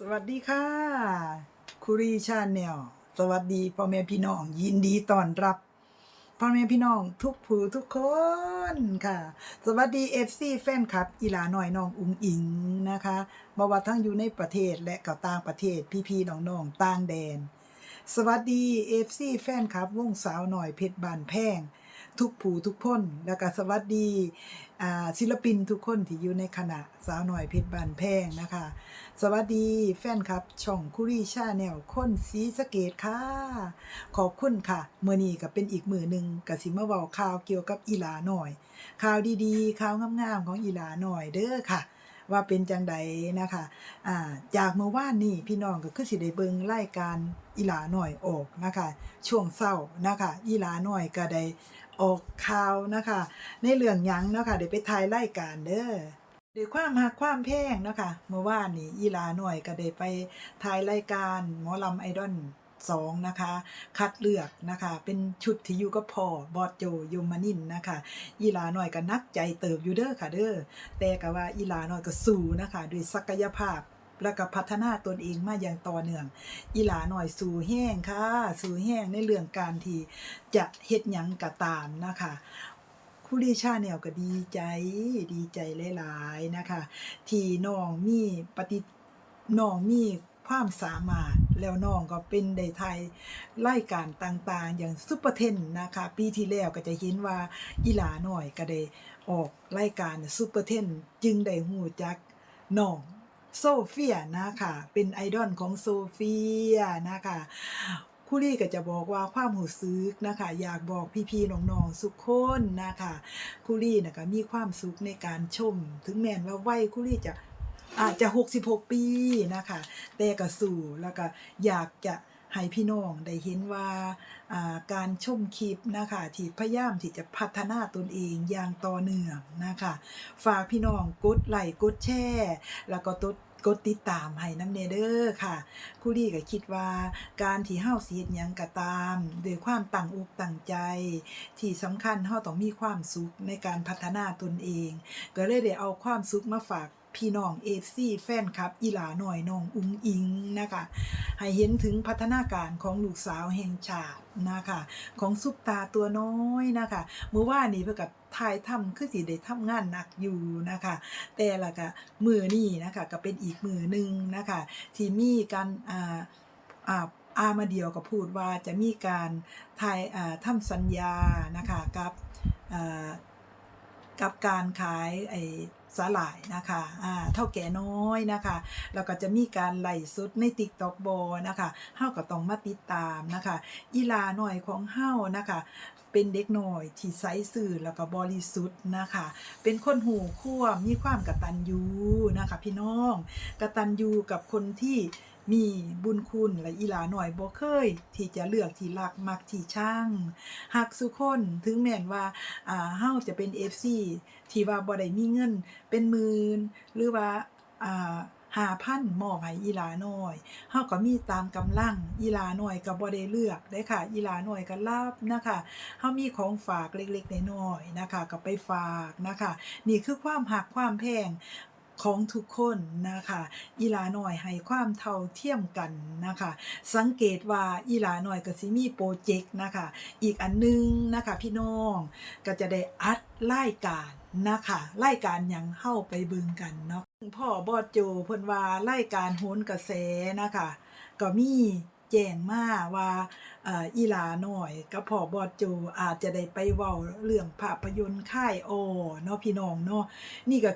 สวัสดีค่ะ คุรีชาแนล สวัสดีพ่อแม่พี่น้อง ยินดีต้อนรับพ่อแม่พี่น้องทุกผู้ทุกคนค่ะ สวัสดีเอฟซีแฟนคลับ อีหลาหน่อยน้องอุงอิงนะคะบว่าทั้งอยู่ในประเทศและก็ต่างประเทศพี่ๆน้องๆต่างแดน สวัสดีเอฟซีแฟนคลับวงสาวหน่อยเพชรบานแพง ทุกผู้ทุกคนแล้วก็สวัสดีศิลปินทุกคนที่อยู่ในคณะสาวหน่อยเพชรบานแพงนะคะ สวัสดีแฟนครับ ช่องคุรีชาแนลคนสีสเกตค่ะ ขอบคุณค่ะเมื่อนี้ก็เป็นอีกมือหนึ่งกับสิมาเบาข่าวเกี่ยวกับอีหลาหน่อย ข่าวดีๆข่าวงามๆของอีหลาหน่อยเด้อค่ะ ว่าเป็นจังใดนะคะอ่าจากเมื่อวานนี้พี่น้องก็คือสิได้เบิงรายการอีหลาหน่อยออกนะคะ ช่วงเศร้านะคะอีหลาหน่อยก็ได้ออกข่าวนะคะ ในเรื่องยังนะคะเดี๋ยวไปถ่ายรายการเด้อด้วยความหักความแพงนะคะเมื่อวานนี้อีหลาหน่อยก็ได้ไปถ่ายรายการหมอลำไอดอล สองนะคะ คัดเลือกนะคะ เป็นชุดที่อยู่กับพ่อบอดโจยมนินนะคะอีหลาหน่อยก็นักใจเติบอยู่เด้อค่ะเด้อแต่ก็ว่าอีหลาหน่อยก็สู้นะคะด้วยศักยภาพแล้วก็พัฒนาตนเองมาอย่างต่อเนื่องอีหลาหน่อยสู่แห้งค่ะสู่แห้งในเรื่องการที่จะเฮ็ดหยังก็ตามนะคะคุรีชาแนลก็ดีใจดีใจหลายๆนะคะ ที่น้องมีปฏิน้องมี ความสามารถ แล้วน้องก็เป็นได้ไทยรายการต่างๆ อย่างซุปเปอร์เทนนะคะ ปีที่แล้วก็จะเห็นว่าอีหลาหน่อยก็ได้ออกรายการซุปเปอร์เทนจึงได้หูจักน้องโซเฟียนะคะเป็นไอดอลของโซเฟียนะคะคุรี่ก็จะบอกว่าความหูซึกนะคะ อยากบอกพี่ๆน้องๆสุกคนนะคะคุรี่นะก็มีความสุขในการชม ถึงแม้ว่าวัยคุรี่จะ อาจจะ 66 ปีนะคะแต่ก็สู่แล้วก็อยากจะให้พี่น้องได้เห็นว่าการชมคลิปนะคะที่พยายามที่จะพัฒนาตนเองอย่างต่อเนื่องนะคะ ฝากพี่น้องกดไลค์กดแชร์แล้วก็กดกดติดตามให้น้ำเนเด้อค่ะคุรี่ก็คิดว่าการที่เฮาสิเฮ็ดยังก็ตามด้วยความตั้งอกตั้งใจ ที่สำคัญเฮาต้องมีความสุขในการพัฒนาตนเอง ก็เลยได้เอาความสุขมาฝาก พี่น้อง FC แฟนคลับ อีหลาหน่อยน้องอุ้งอิงนะคะ ให้เห็นถึงพัฒนาการของลูกสาวแห่งชาตินะคะ ของซุปตาตัวน้อยนะคะเมื่อวานนี้เพื่อกับถ่ายทำคือสิได้ทำงานหนักอยู่นะคะ แต่ละก็มือนี่นะคะก็เป็นอีกมือหนึ่งนะคะที่มีการอ่าอ่าอามาเดียวก็พูดว่าจะมีการถ่ายอ่าทำสัญญานะคะกับอ่ากับการขายไอ สาหร่ายนะคะอ่าเท่าแก่น้อยนะคะแล้วก็จะมีการไล่สดในติ๊กต็อกโบนะคะเฮาก็ต้องมาติดตามนะคะอีลาหน่อยของเฮานะคะเป็นเด็กหน่อยที่ใสซื่อแล้วก็บริสุทธิ์นะคะ เป็นคนหูขั้วมีความกระตันยูนะคะ พี่น้องกระตันยูกับคนที่ มีบุญคุณและอีหลาหน่อยบ่เคย ที่จะเลือกที่รักมักที่ช่างหักสุคนถึงแม้นว่าอ่าเฮาจะเป็น FC ที่ว่าบ่ได้มีเงินเป็นหมื่นหรือว่าอ่าหาพันมอบให้อีหลาน้อยเฮาก็มีตามกำลังอีหลาหน่อยก็บ่ได้เลือกได้ค่ะ อีหลาหน่อยก็รับนะคะเฮามีของฝากเล็กๆน้อยๆนะคะ ก็ไปฝากนะคะ นี่คือความหักความแพง ของทุกคนนะคะอีหลาหน่อยให้ความเท่าเทียมกันนะคะ สังเกตว่าอีหลาหน่อยก็สิมีโปรเจกต์นะคะ อีกอันหนึงนะคะพี่น้องก็จะได้อัดรายการนะคะรายการยังเข้าไปบึงกันเนาะพ่อบอดโจเพิ่นว่ารายการโหนกระแสนะคะ ก็มี แจ้งมาว่าอีหลาหน่อยกับพ่อบอดโจอาจจะได้ไปเว้าเรื่องภาพยนตร์ค่ายออเนาะพี่น้องเนาะนี่ก็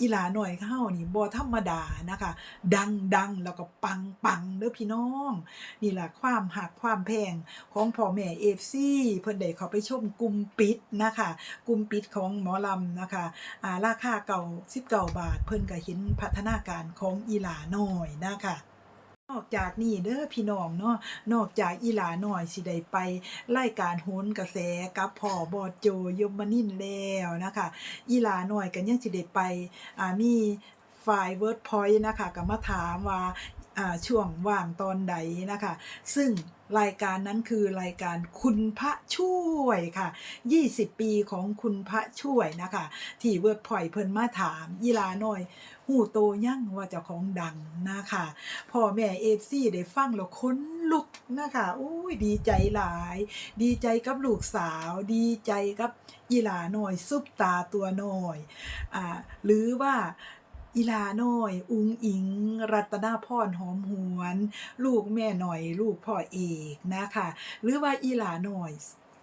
อีหลาหน่อยเฮานี่บ่ธรรมดานะคะ ดังดังแล้วก็ปังปังเด้อพี่น้อง นี่แหละความหักความแพงของพ่อแม่ FC เพิ่นได้เขาไปชมกลุ่มปิดนะคะกลุ่มปิดของหมอลำนะคะอ่าราคาเก่า19บาท เพิ่นก็เห็นพัฒนาการของอีหลาหน้อยนะคะ นอกจากนี้เด้อพี่น้องเนาะนอกจากอีหลาน้อยสิได้ไปรายการโหนกระแสกับพ่อบอดโจยมนินแล้วนะคะอีหลาน้อยก็ยังสิได้ไปอ่ามีฝ่ายเวิร์ดพอยต์นะคะก็มาถามว่าอ่าช่วงว่างตอนใดนะคะ ซึ่ง รายการนั้นคือรายการคุณพระช่วยค่ะ 20 ปีของคุณพระช่วยนะคะ ที่เวิร์ดพอยต์เพิ่นมาถามยีลาหน่อยหูโตยั่งว่าเจ้าของดังนะคะพ่อแม่เอฟซีได้ฟังแล้วขนลุกนะคะอุ้ยดีใจหลาย ดีใจกับลูกสาว ดีใจกับอีลาหน่อยซุปตาตัวน้อยอ่าหรือว่า อีหลาน้อย อุงอิง รัตนาพรหอมหวน ลูกแม่หน่อย ลูกพ่อเอกนะคะ หรือว่าอีหลาน้อย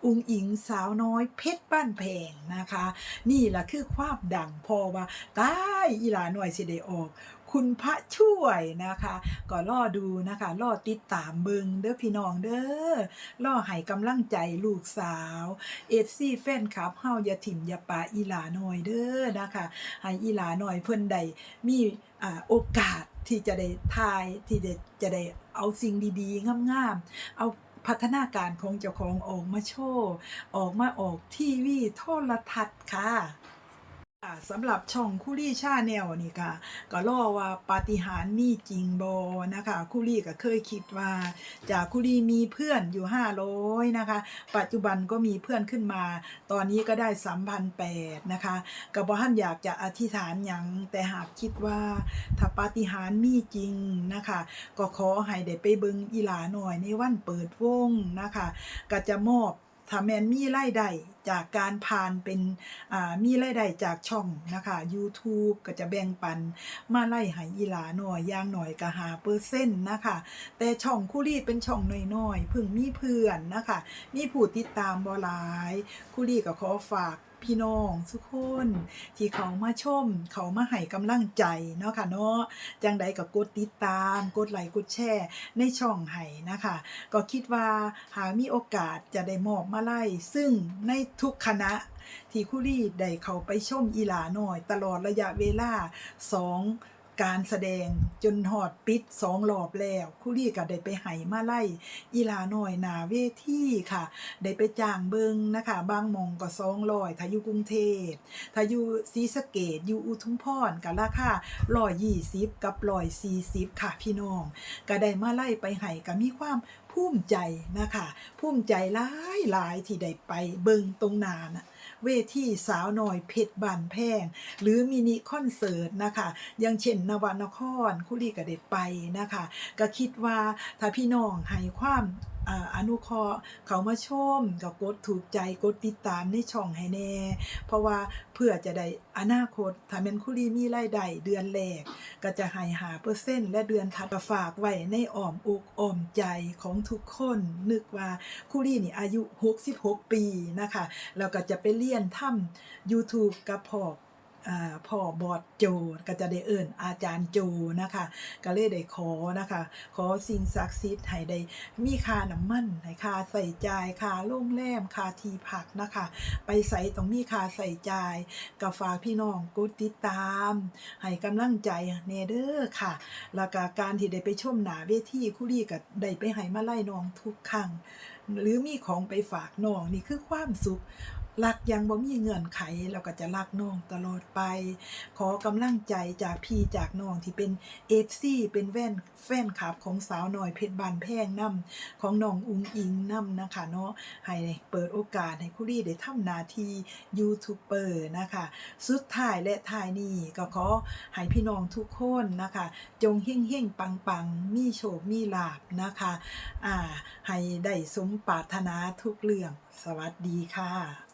อุงอิงสาวน้อยเพชรบ้านแพงนะคะ นี่แหละคือความดังพอว่าตายอีหลาหน่อยสิได้ออก คุณพระช่วยนะคะก็รอดูนะคะรอติดตามเบิงเด้อพี่น้องเด้อรอให้กำลังใจลูกสาวเอฟซีแฟนคลับเฮาอย่าถิ่มอย่าปาอีหลาหน่อยเด้อนะคะให้อีหลาหน่อยเพิ่นได้มีอโอกาสที่จะได้ทายที่จะจะได้เอาสิ่งดีๆงามๆเอาพัฒนาการของเจ้าของออกมาโชว์ ออกมาออกทีวีโทรทัศน์ค่ะ สำหรับช่องคูลี่ชาแนลนี่ค่ะ ก็รอว่าปาฏิหาริย์มีจริงโบนะคะคูลี่ก็เคยคิดว่า จากคูลี่มีเพื่อนอยู่500นะคะ ปัจจุบันก็มีเพื่อนขึ้นมา ตอนนี้ก็ได้3,008นะคะก็บ่ทันอยากจะอธิษฐานหยังแต่หากคิดว่า ถ้าปาฏิหาริย์มีจริงนะคะ ก็ขอให้ได้ไปเบิงอีหลาหน่อยในวันเปิดวงนะคะ ก็จะมอบ ถ้าแมนมีไล่ได้จากการผ่านเป็นอ่ามีไล่ได้จากช่องนะคะ YouTube ก็จะแบ่งปันมาไล่ให้อีหลาหน่อยย่างหน่อยก็หาเปอร์เซ็นต์นะคะ แต่ช่องคุรีเป็นช่องน้อยๆเพิ่งมีเพื่อนนะคะ มีผู้ติดตามบอหลายคุรีก็ขอฝาก พี่น้องทุกคน ที่เขามาชม เขามาให้กำลังใจเนาะค่ะเนาะจังใดก็กดติดตาม กดไลค์กดแชร์ในช่องให้นะคะ ก็คิดว่าหากมีโอกาสจะได้มอบมาไล่ซึ่งในทุกคณะที่คุรีได้เขาไปชมอีหลาหน่อย ตลอดระยะเวลาสอง การแสดงจนหอดปิดสองรอบแล้วคุรีก็ได้ไปไห้มาไล่อีลาหน่อยนาเวทีค่ะ ได้ไปจ้างเบิงนะคะ บางมองก็สองร้อยถ้าอยู่กรุงเทพถ้าอยู่ศรีสะเกดอยู่อุทุมพรก็ราคาร้อยยี่สิบกับร้อยสี่สิบค่ะพี่น้องก็ได้มาไล่ไปไห้ก็มีความภูมิใจนะคะภูมิใจหลายหลายที่ได้ไปเบิงตรงนานะ เวทีสาวหน่อยเพชรบานแพง หรือมินิคอนเสิร์ตนะคะอย่างเช่นนวานครคุรีกระเด็ดไปนะคะ ก็คิดว่าถ้าพี่น้องให้ความ อนุเคราะห์เขามาชมก็กดถูกใจกดติดตามในช่องให้แน่ เพราะว่าเพื่อจะได้อนาคตถ้าเป็นคุรีมีรายได้เดือนแรก ก็จะให้หาเปอร์เซ็นต์และเดือนถัดฝากไว้ในอ้อมอกอ้อมใจของทุกคน นึกว่าคุรีนี่อายุ 66 ปีนะคะแล้วก็จะไปเรียนทำ YouTube กับพ่อ พ่อบอดโจก็จะได้เอิ่นอาจารย์โจนะคะ ก็เลยได้ขอนะคะ ขอสิ่งศักดิ์สิทธิ์ให้ได้มีค่าน้ำมันให้ค่าใส่จ่ายค่าโรงแรมค่าที่พักนะคะ ไปใส่ต้องมีค่าใส่จ่ายก็ฝากพี่น้องกดติดตามให้กำลังใจเนเด้อค่ะ แล้วก็การที่ได้ไปชมหนาเวทีคุรีก็ได้ไปให้มาไล่น้องทุกครั้งหรือมีของไปฝากน้องนี่คือความสุข รักยังบ่มีเงื่อนไขแล้วก็จะรักน้องตลอดไป ขอกำลังใจจากพี่จากน้องที่เป็นเอฟซีเป็นแว่นแฟนคลับของสาวน้อยเพชรบานแพงนํของน้องอุ้งอิงนํนะคะเนาะให้เปิดโอกาสให้คุรี่ได้ทำหน้าที่ยูทูบเบอร์นะคะ สุดท้ายและท้ายนี้ก็ขอให้พี่น้องทุกคนนะคะ จงเฮ่งเฮ่งปังปังมีโชคมีลาบนะคะอ่าให้ได้สมปรารถนาทุกเรื่อง สวัสดีค่ะ